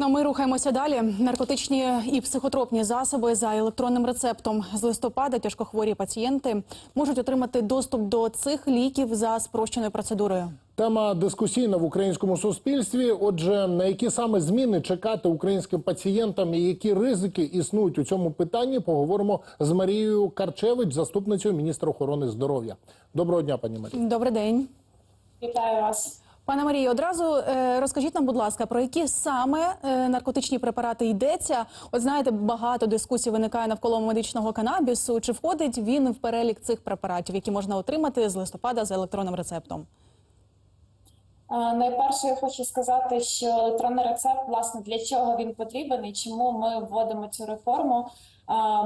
Ну, ми рухаємося далі. Наркотичні і психотропні засоби за електронним рецептом з листопада тяжкохворі пацієнти можуть отримати доступ до цих ліків за спрощеною процедурою. Тема дискусійна в українському суспільстві. Отже, на які саме зміни чекати українським пацієнтам і які ризики існують у цьому питанні, поговоримо з Марією Карчевич, заступницею міністра охорони здоров'я. Доброго дня, пані Марія. Добрий день. Вітаю вас. Пане Марію, одразу е, розкажіть нам, будь ласка, про які саме е, наркотичні препарати йдеться? От знаєте, багато дискусій виникає навколо медичного канабісу. Чи входить він в перелік цих препаратів, які можна отримати з листопада за електронним рецептом? Е, Найперше, я хочу сказати, що електронний рецепт, власне, для чого він потрібен і чому ми вводимо цю реформу.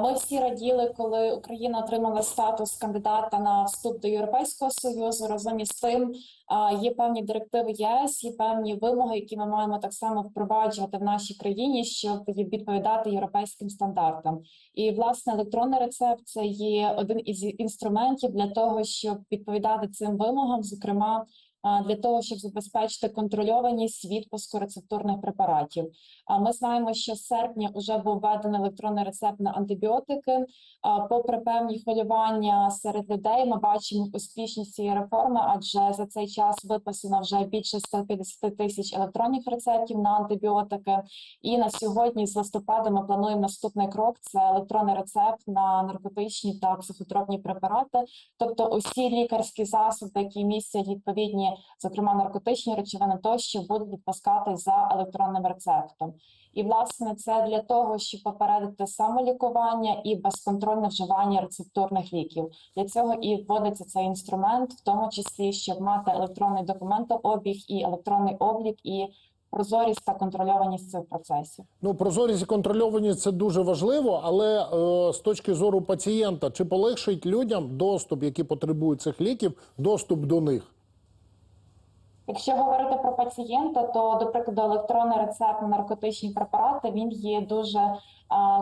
Ми всі раділи, коли Україна отримала статус кандидата на вступ до Європейського союзу. Разом із тим є певні директиви ЄС, є певні вимоги, які ми маємо так само впроваджувати в нашій країні, щоб відповідати європейським стандартам. І власне електронний рецепт це є один із інструментів для того, щоб відповідати цим вимогам, зокрема. Для того щоб забезпечити контрольованість відпуску рецептурних препаратів, ми знаємо, що з серпня вже був введений електронний рецепт на антибіотики. Попри певні хвилювання серед людей, ми бачимо успішність цієї реформи, адже за цей час виписано вже більше 150 тисяч електронних рецептів на антибіотики. І на сьогодні, з листопада, ми плануємо наступний крок: це електронний рецепт на наркотичні та психотропні препарати, тобто усі лікарські засоби, які містять відповідні, зокрема наркотичні речовини, тощо будуть відпускати за електронним рецептом. І власне це для того, щоб попередити самолікування і безконтрольне вживання рецептурних ліків. Для цього і вводиться цей інструмент, в тому числі, щоб мати електронний документообіг і електронний облік і прозорість та контрольованість цих процесів. Ну, прозорість і контрольованість це дуже важливо, але е, з точки зору пацієнта, чи полегшить людям доступ, які потребують цих ліків, доступ до них? Якщо говорити про пацієнта, то до прикладу електронний рецепт на наркотичні препарати він є дуже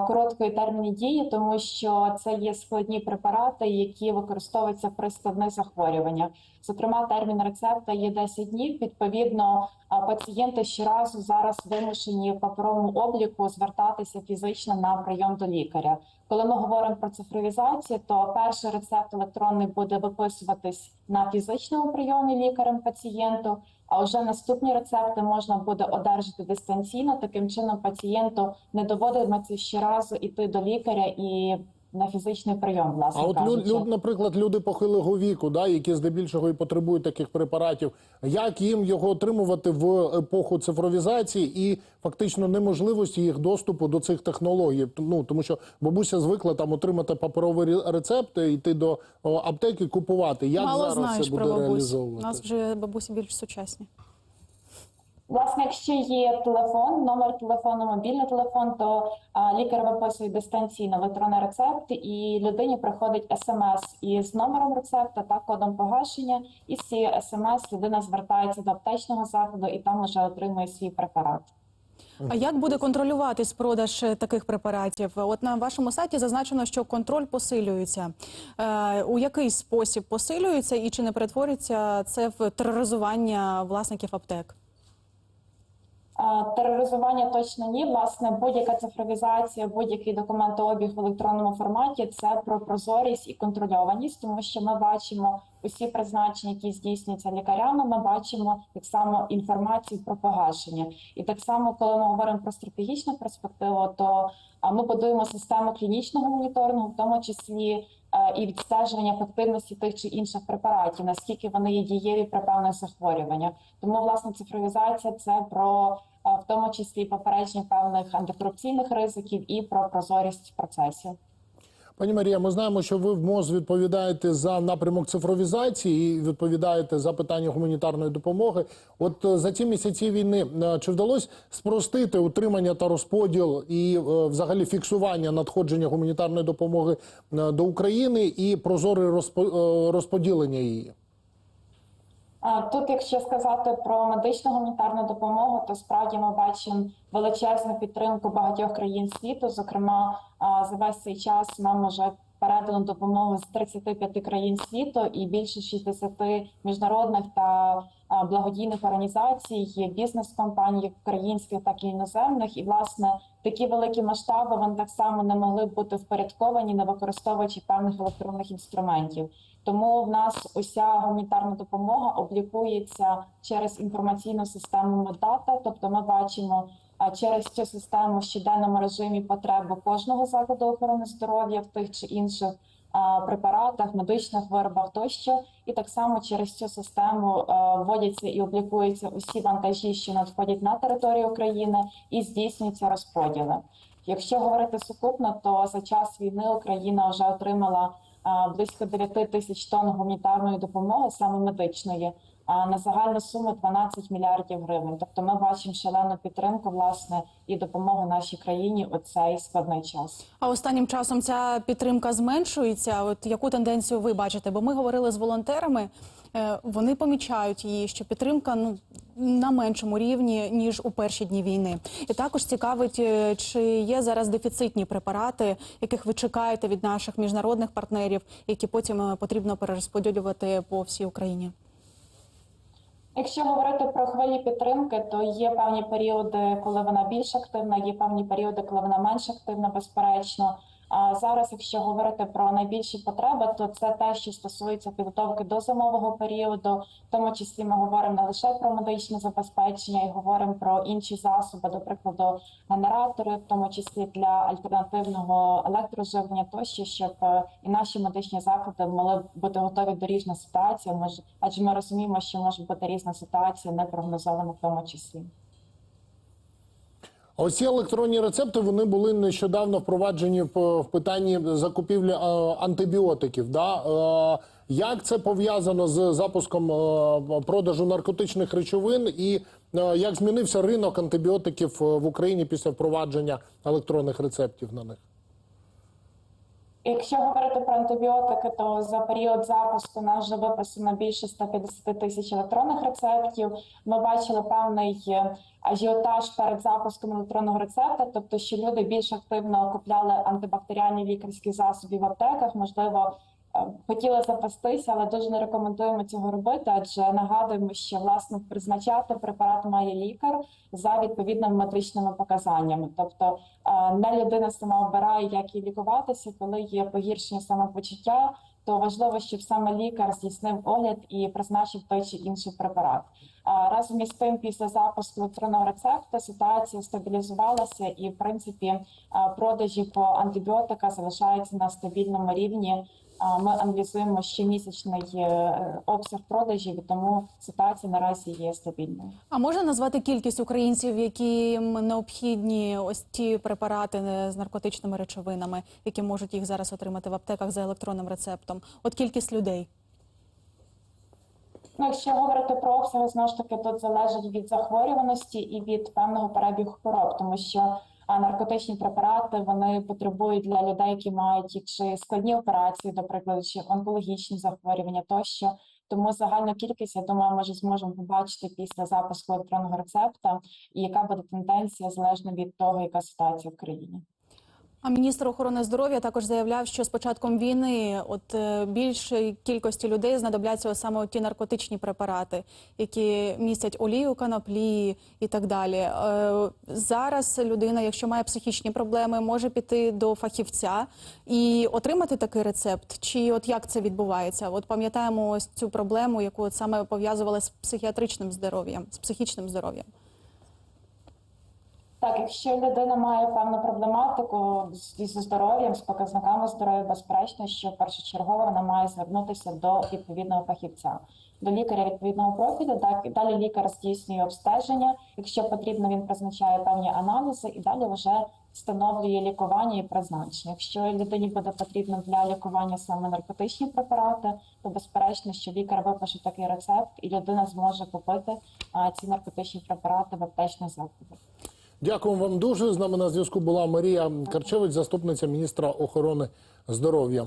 короткої терміні дії, тому що це є складні препарати, які використовуються при складних захворюваннях. Зокрема, термін рецепта є 10 днів. Відповідно, пацієнти щоразу зараз вимушені в паперовому обліку звертатися фізично на прийом до лікаря. Коли ми говоримо про цифровізацію, то перший рецепт електронний буде виписуватись на фізичному прийомі лікарем пацієнту. А вже наступні рецепти можна буде одержати дистанційно. Таким чином пацієнту не доводиться щоразу йти до лікаря і на фізичний прийом. Власне А от люд, кажучи. люд, наприклад, люди похилого віку, да, які здебільшого і потребують таких препаратів, як їм його отримувати в епоху цифровізації і фактично неможливості їх доступу до цих технологій? Ну тому що бабуся звикла там отримати паперовий ре- рецепт, йти до аптеки, купувати. Як Мало зараз знаєш це про буде бабусь. У реалізовувати? нас вже бабусі більш сучасні. Власне, якщо є телефон, номер телефону, мобільний телефон, то а, лікар виписує дистанційно електронний рецепт, і людині приходить смс із номером рецепта та кодом погашення. І з цією смс людина звертається до аптечного закладу і там вже отримує свій препарат. А як буде контролюватись продаж таких препаратів? От на вашому сайті зазначено, що контроль посилюється. Е, у який спосіб посилюється і чи не перетворюється це в тероризування власників аптек? А, Тероризування точно ні. Власне, будь-яка цифровізація, будь-який документообіг в електронному форматі це про прозорість і контрольованість, тому що ми бачимо усі призначення, які здійснюються лікарями. Ми бачимо так само інформацію про погашення. І так само, коли ми говоримо про стратегічну перспективу, то ми будуємо систему клінічного моніторингу, в тому числі е, і відстеження ефективності тих чи інших препаратів, наскільки вони є дієві при певних захворюваннях. Тому власне цифровізація це про е, в тому числі попередження певних антикорупційних ризиків і про прозорість процесів. Пані Марія, ми знаємо, що ви в МОЗ відповідаєте за напрямок цифровізації і відповідаєте за питання гуманітарної допомоги. От е, за ці місяці війни е, чи вдалося спростити утримання та розподіл і е, взагалі фіксування надходження гуманітарної допомоги до України і прозоре розпо- розподілення її? Тут, якщо сказати про медичну гуманітарну допомогу, то справді ми бачимо величезну підтримку багатьох країн світу. Зокрема, за весь цей час нам вже передано допомогу з 35 країн світу і більше 60 міжнародних та благодійних організацій, бізнес-компаній, як українських, так і іноземних. І власне такі великі масштаби вони так само не могли б бути впорядковані, не використовуючи певних електронних інструментів. Тому в нас уся гуманітарна допомога облікується через інформаційну систему Меддата, тобто ми бачимо через цю систему в щоденному режимі потреби кожного закладу охорони здоров'я в тих чи інших препаратах, медичних виробах тощо, і так само через цю систему вводяться і облікуються усі вантажі, що надходять на територію України, і здійснюються розподіли. Якщо говорити сукупно, то за час війни Україна вже отримала близько 9 тисяч тонн гуманітарної допомоги, саме медичної, на загальну суму 12 мільярдів гривень. Тобто, ми бачимо шалену підтримку власне і допомогу нашій країні у цей складний час. А останнім часом ця підтримка зменшується. От яку тенденцію ви бачите? Бо ми говорили з волонтерами, е, вони помічають її, що підтримка ну на меншому рівні ніж у перші дні війни. І також цікавить, е, чи є зараз дефіцитні препарати, яких ви чекаєте від наших міжнародних партнерів, які потім е, потрібно перерозподілювати по всій Україні. Якщо говорити про хвилі підтримки, то є певні періоди, коли вона більш активна, є певні періоди, коли вона менш активна, безперечно. А зараз, якщо говорити про найбільші потреби, то це те, що стосується підготовки до зимового періоду. В тому числі ми говоримо не лише про медичне забезпечення, і говоримо про інші засоби, до прикладу, генератори, в тому числі для альтернативного електроживлення, тощо, щоб е, і наші медичні заклади могли бути готові до різних ситуацій. Адже ми розуміємо, що може бути різна ситуація, не прогнозована в тому числі. А Ось ці електронні рецепти вони були нещодавно впроваджені в питанні закупівлі е, антибіотиків. Да? Е, Як це пов'язано з запуском е, продажу наркотичних речовин, і як змінився ринок антибіотиків в Україні після впровадження електронних рецептів на них? Якщо говорити про антибіотики, то за період запуску нас вже виписано більше 150 тисяч електронних рецептів. Ми бачили певний е, ажіотаж перед запуском електронного рецепта, тобто що люди більш активно купляли антибактеріальні лікарські засоби в аптеках, можливо. Е, Хотіли запастися, але дуже не рекомендуємо цього робити, адже нагадуємо, що власне призначати препарат має лікар за відповідними медичними показаннями. Тобто е, не людина сама обирає, як їй лікуватися, коли є погіршення самопочуття, то важливо, щоб саме лікар здійснив огляд і призначив той чи інший препарат. Разом із тим, після запуску електронного рецепту ситуація стабілізувалася, і в принципі продажі по антибіотика залишаються на стабільному рівні. Ми аналізуємо щомісячний е, обсяг продажів, і тому ситуація наразі є стабільною. А можна назвати кількість українців, яким необхідні ось ті препарати е, з наркотичними речовинами, які можуть їх зараз отримати в аптеках за електронним рецептом? От кількість людей. Ну, якщо говорити про обсяги, знову ж таки тут залежить від захворюваності і від певного перебігу хвороб, тому що наркотичні препарати вони потребують для людей, які мають чи складні операції, до прикладу, чи онкологічні захворювання тощо. Тому загальну кількість, я думаю, ми вже зможемо побачити після запуску електронного рецепта, і яка буде тенденція залежно від того, яка ситуація в країні. А міністр охорони здоров'я також заявляв, що з початком війни от е, більшої кількості людей знадобляться саме ті наркотичні препарати, які містять олію канаплі і так далі. Е, Зараз людина, якщо має психічні проблеми, може піти до фахівця і отримати такий рецепт. Чи от як це відбувається? От пам'ятаємо ось цю проблему, яку от саме пов'язували з психіатричним здоров'ям, з психічним здоров'ям. Так, якщо людина має певну проблематику зі здоров'ям, з показниками здоров'я, безперечно, що першочергово вона має звернутися до відповідного фахівця, до лікаря відповідного профілю. Так і далі лікар здійснює обстеження. Якщо потрібно, він призначає певні аналізи і далі вже встановлює лікування і призначення. Якщо людині буде потрібно для лікування саме наркотичні препарати, то безперечно, що лікар випише такий рецепт, і людина зможе купити а, ці наркотичні препарати в аптечних закладах. Дякуємо вам дуже. З нами на зв'язку була Марія Карчевич, заступниця міністра охорони здоров'я.